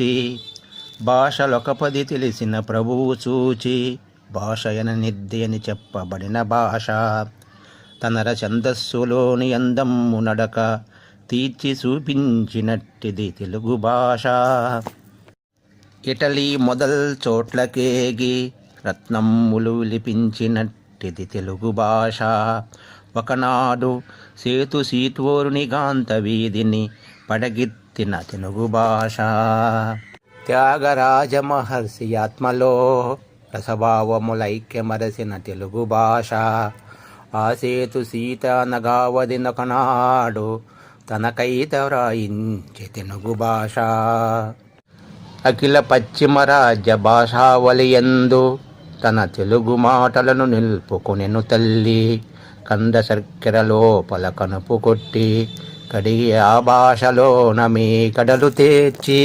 నిలిచి భాషలొకపది తెలిసిన ప్రభువు చూచి భాషయన నిద్ది అని చెప్పబడిన భాష. తనర ఛందస్సులోని అందమ్ము నడక తీర్చి చూపించినట్టిది తెలుగు భాష. ఇటలీ మొదల్ చోట్లకేగి రత్నమ్ములు లిపించినట్టిది తెలుగు భాష. ఒకనాడు సేతు సీతోరుని గాంత వీధిని పడగిత్తిన తెలుగు భాష. త్యాగరాజ మహర్షి ఆత్మలో రసభావములైక్యమరసిన తెలుగు భాష. ఆ సేతు సీత నగావదినొకనాడు తనకైత వ్రాయించి తెలుగు భాష. అఖిల పశ్చిమ రాజ్య భాషావలియందు తన తెలుగు మాటలను నిలుపుకునెను తల్లి. కంద శర్కర లోపల కనుపు కొట్టి కడిగి ఆ భాషలో నమీ కడలు తేర్చి